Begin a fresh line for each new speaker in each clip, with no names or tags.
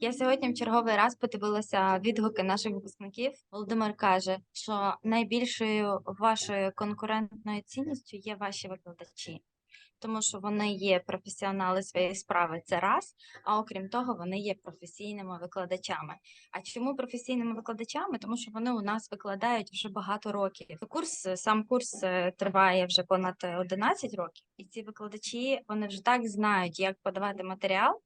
Я сьогодні в черговий раз подивилася відгуки наших випускників. Володимир каже, що найбільшою вашою конкурентною цінністю є ваші викладачі, тому що вони є професіонали своєї справи. Це раз. А окрім того, вони є професійними викладачами. А чому професійними викладачами? Тому що вони у нас викладають вже багато років. Курс сам курс е, триває вже понад 11 років, і ці викладачі вони вже так знають, як подавати матеріал.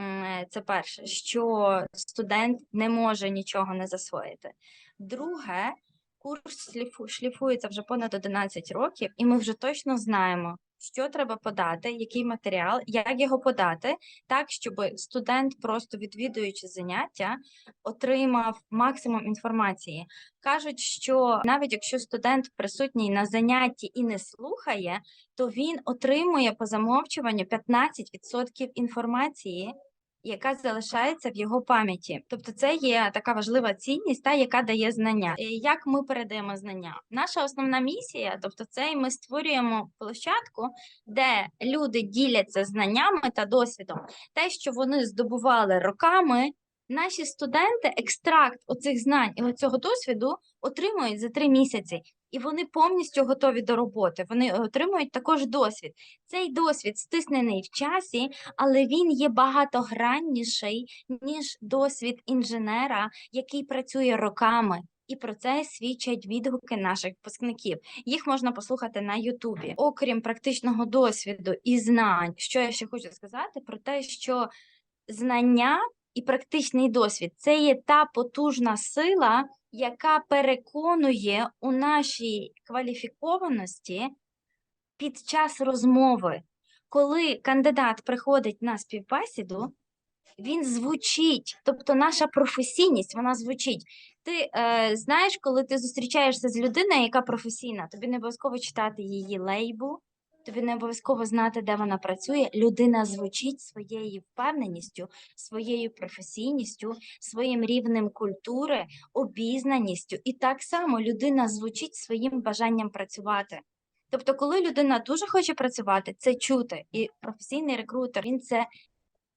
Е, Це перше, що студент не може нічого не засвоїти. Друге, курс шліфується вже понад 11 років, і ми вже точно знаємо, що треба подати, який матеріал, як його подати, так, щоб студент, просто відвідуючи заняття, отримав максимум інформації. Кажуть, що навіть якщо студент присутній на занятті і не слухає, то він отримує по замовчуванню 15% інформації, яка залишається в його пам'яті. Тобто, це є така важлива цінність, та яка дає знання. І Як ми передаємо знання? Наша основна місія, тобто, це ми створюємо площадку, де люди діляться знаннями та досвідом. Те, що вони здобували роками. Наші студенти екстракт оцих знань і оцього досвіду отримують за три місяці, і вони повністю готові до роботи. Вони отримують також досвід. Цей досвід стиснений в часі, але він є багатогранніший, ніж досвід інженера, який працює роками. І про це свідчать відгуки наших випускників. Їх можна послухати на Ютубі. Окрім практичного досвіду і знань, що я ще хочу сказати про те, що знання і практичний досвід це є та потужна сила, яка переконує у нашій кваліфікованості під час розмови. Коли кандидат приходить на співбесіду, він звучить, тобто наша професійність, вона звучить. Ти е, знаєш, коли ти зустрічаєшся з людиною, яка професійна, тобі не обов'язково читати її лейбу, тобі не обов'язково знати, де вона працює. Людина звучить своєю впевненістю, своєю професійністю, своїм рівнем культури, обізнаністю. І так само людина звучить своїм бажанням працювати. Тобто, коли людина дуже хоче працювати, це чути. І професійний рекрутер він це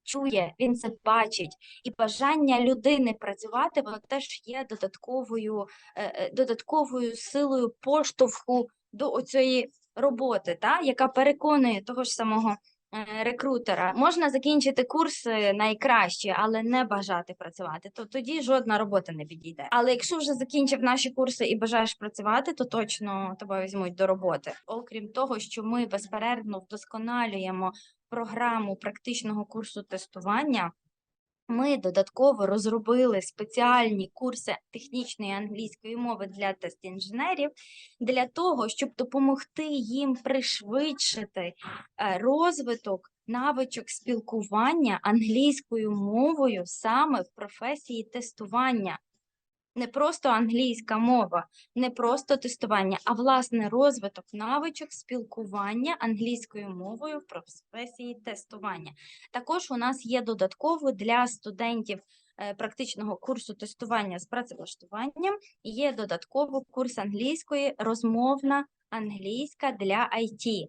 чує, він це бачить. І бажання людини працювати, воно теж є додатковою, е, е, додатковою силою поштовху до оцієї роботи, та, яка переконує того ж самого е, рекрутера. Можна закінчити курси найкращі, але не бажати працювати, то тоді жодна робота не підійде. Але якщо вже закінчив наші курси і бажаєш працювати, то точно тебе візьмуть до роботи. Окрім того, що ми безперервно вдосконалюємо програму практичного курсу тестування. Ми додатково розробили спеціальні курси технічної англійської мови для тест-інженерів для того, щоб допомогти їм пришвидшити е, розвиток навичок спілкування англійською мовою саме в професії тестування. Не просто англійська мова, не просто тестування, а власне розвиток навичок спілкування англійською мовою в професії тестування. Також у нас є додатково для студентів е, практичного курсу тестування з працевлаштуванням. Є додатково курс англійської розмовна англійська для IT.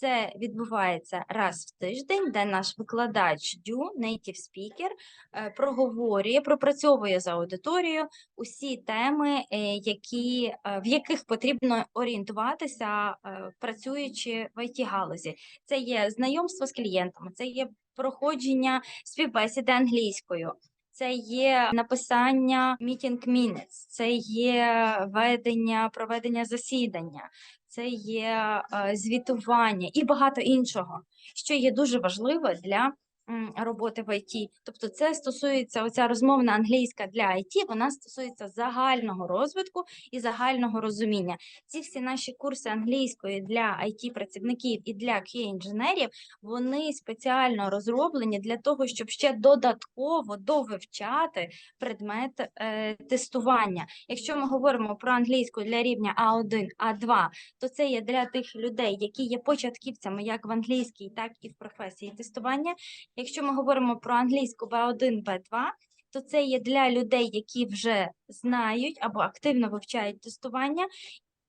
Це відбувається раз в тиждень, де наш викладач Дю, native speaker, е, проговорює, пропрацьовує за аудиторією усі теми, е, які, е, в яких потрібно орієнтуватися, працюючи в it галузі Це є знайомство з клієнтами, це є проходження співбесіди англійською. Це є написання meeting minutes, це є ведення, проведення засідання, це є е, звітування і багато іншого, що є дуже важливо для роботи в ІТ. Тобто, це стосується оця розмовна англійська для IT, вона стосується загального розвитку і загального розуміння. Ці всі наші курси англійської для it працівників і для QA-інженерів, вони спеціально розроблені для того, щоб ще додатково довивчати предмет е, тестування. Якщо ми говоримо про англійську для рівня А1, А2, то це є для тих людей, які є початківцями як в англійській, так і в професії тестування. Якщо ми говоримо про англійську B1, B2, то це є для людей, які вже знають або активно вивчають тестування,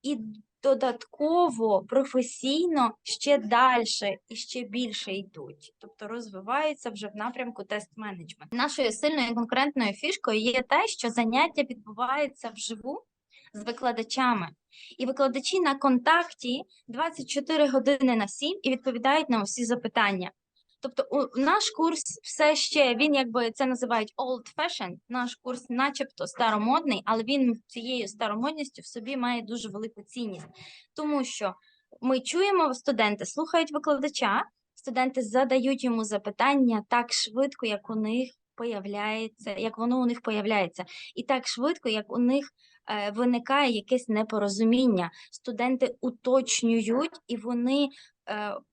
і додатково професійно ще далі і ще більше йдуть, тобто розвиваються вже в напрямку тест-менеджменту. Нашою сильною конкурентною фішкою є те, що заняття відбувається вживу з викладачами, і викладачі на контакті 24 години на 7 і відповідають на усі запитання. Тобто, у наш курс все ще він якби це називають old fashion, Наш курс, начебто, старомодний, але він цією старомодністю в собі має дуже велику цінність, тому що ми чуємо, студенти слухають викладача, студенти задають йому запитання так швидко, як у них появляється, як воно у них появляється, і так швидко, як у них е, виникає якесь непорозуміння. Студенти уточнюють і вони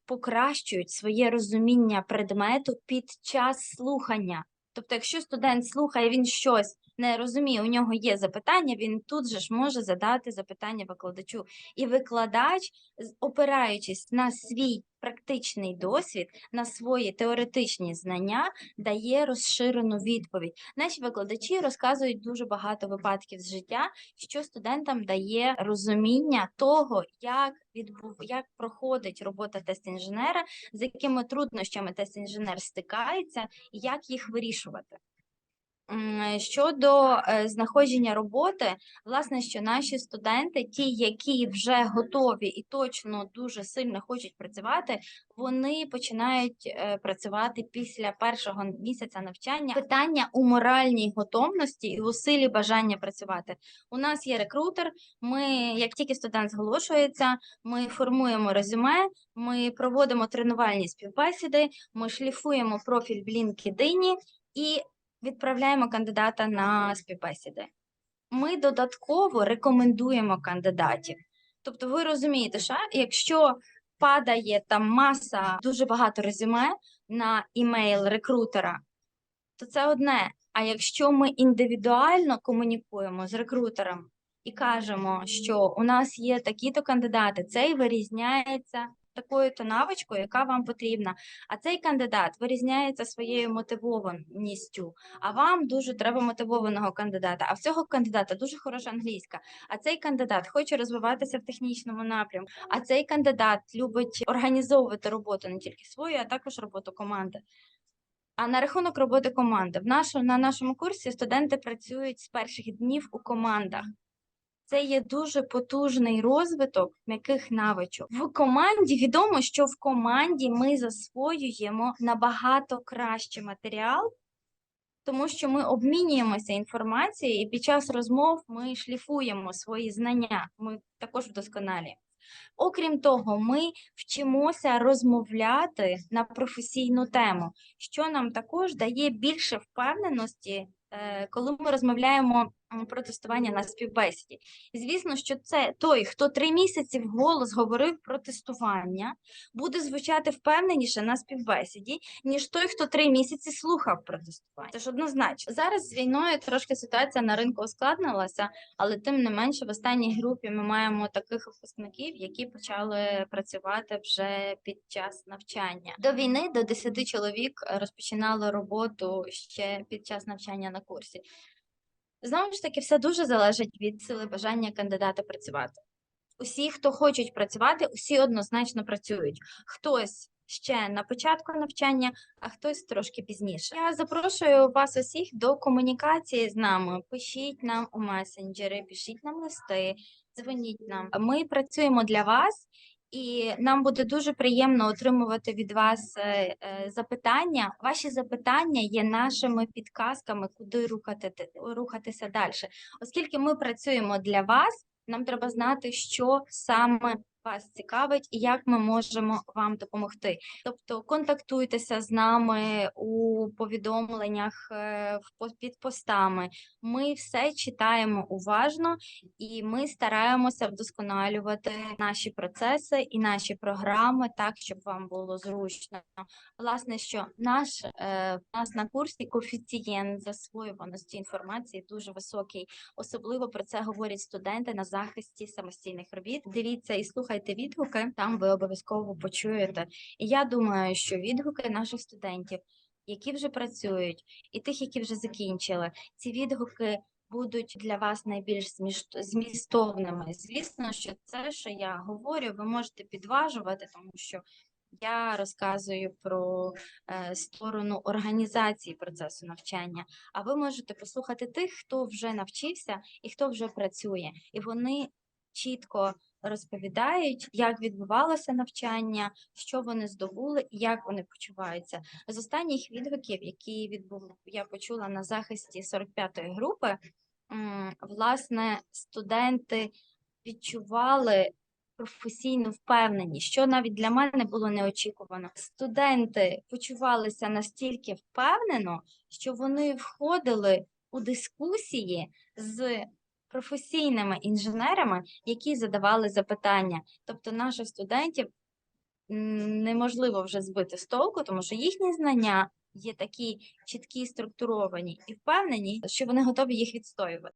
покращують своє розуміння предмету під час слухання. Тобто, якщо студент слухає, він щось не розуміє, у нього є запитання, він тут же ж може задати запитання викладачу. І викладач, опираючись на свій практичний досвід, на свої теоретичні знання, дає розширену відповідь. Наші викладачі розказують дуже багато випадків з життя, що студентам дає розуміння того, як відбув, як проходить робота тест-інженера, з якими труднощами тест-інженер стикається, і як їх вирішувати. Щодо е, знаходження роботи, власне, що наші студенти, ті, які вже готові і точно дуже сильно хочуть працювати, вони починають е, працювати після першого місяця навчання. Питання у моральній готовності і у силі бажання працювати. У нас є рекрутер. Ми, як тільки студент зголошується, ми формуємо резюме, ми проводимо тренувальні співбесіди, ми шліфуємо профіль в LinkedIn і відправляємо кандидата на співбесіди. Ми додатково рекомендуємо кандидатів. Тобто, ви розумієте, що якщо падає там маса, дуже багато резюме на імейл рекрутера, то це одне. А якщо ми індивідуально комунікуємо з рекрутером і кажемо, що у нас є такі-то кандидати, цей вирізняється такою-то навичкою, яка вам потрібна. А цей кандидат вирізняється своєю мотивованістю. А вам дуже треба мотивованого кандидата. А в цього кандидата дуже хороша англійська. А цей кандидат хоче розвиватися в технічному напрямку. А цей кандидат любить організовувати роботу не тільки свою, а також роботу команди. А на рахунок роботи команди, в нашу, на нашому курсі студенти працюють з перших днів у командах. Це є дуже потужний розвиток м'яких навичок. В команді відомо, що в команді ми засвоюємо набагато краще матеріал, тому що ми обмінюємося інформацією, і під час розмов ми шліфуємо свої знання. Ми також вдосконалюємо. Окрім того, ми вчимося розмовляти на професійну тему, що нам також дає більше впевненості, е, коли ми розмовляємо про тестування на співбесіді. І звісно, що це той, хто три місяці вголос говорив про тестування, буде звучати впевненіше на співбесіді, ніж той, хто три місяці слухав про тестування. Це ж однозначно. Зараз з війною трошки ситуація на ринку ускладнилася, але тим не менше в останній групі ми маємо таких випускників, які почали працювати вже під час навчання. До війни до 10 чоловік розпочинали роботу ще під час навчання на курсі. Знову ж таки, все дуже залежить від сили бажання кандидата працювати. Усі, хто хочуть працювати, усі однозначно працюють. Хтось ще на початку навчання, а хтось трошки пізніше. Я запрошую вас усіх до комунікації з нами. Пишіть нам у месенджери, пишіть нам листи, дзвоніть нам. Ми працюємо для вас. І нам буде дуже приємно отримувати від вас е, е, запитання. Ваші запитання є нашими підказками, куди рухати, рухатися далі. Оскільки ми працюємо для вас, нам треба знати, що саме вас цікавить і як ми можемо вам допомогти. Тобто контактуйтеся з нами у повідомленнях е, під постами. Ми все читаємо уважно і ми стараємося вдосконалювати наші процеси і наші програми так, щоб вам було зручно. Власне, що наш е, в нас на курсі коефіцієнт засвоюваності інформації дуже високий. Особливо про це говорять студенти на захисті самостійних робіт. Дивіться і слухайте відгуки, там ви обов'язково почуєте. І я думаю, що відгуки наших студентів, які вже працюють, і тих, які вже закінчили, ці відгуки будуть для вас найбільш змістовними. Звісно, що це, що я говорю, ви можете підважувати, тому що я розказую про е, сторону організації процесу навчання, а ви можете послухати тих, хто вже навчився і хто вже працює, і вони чітко розповідають, як відбувалося навчання, що вони здобули і як вони почуваються. З останніх відгуків, які відбув, я почула на захисті 45-ї групи, власне, студенти відчували професійну впевненість, що навіть для мене було неочікувано. Студенти почувалися настільки впевнено, що вони входили у дискусії з професійними інженерами, які задавали запитання. Тобто наших студентів неможливо вже збити з толку, тому що їхні знання є такі чіткі, структуровані і впевнені, що вони готові їх відстоювати.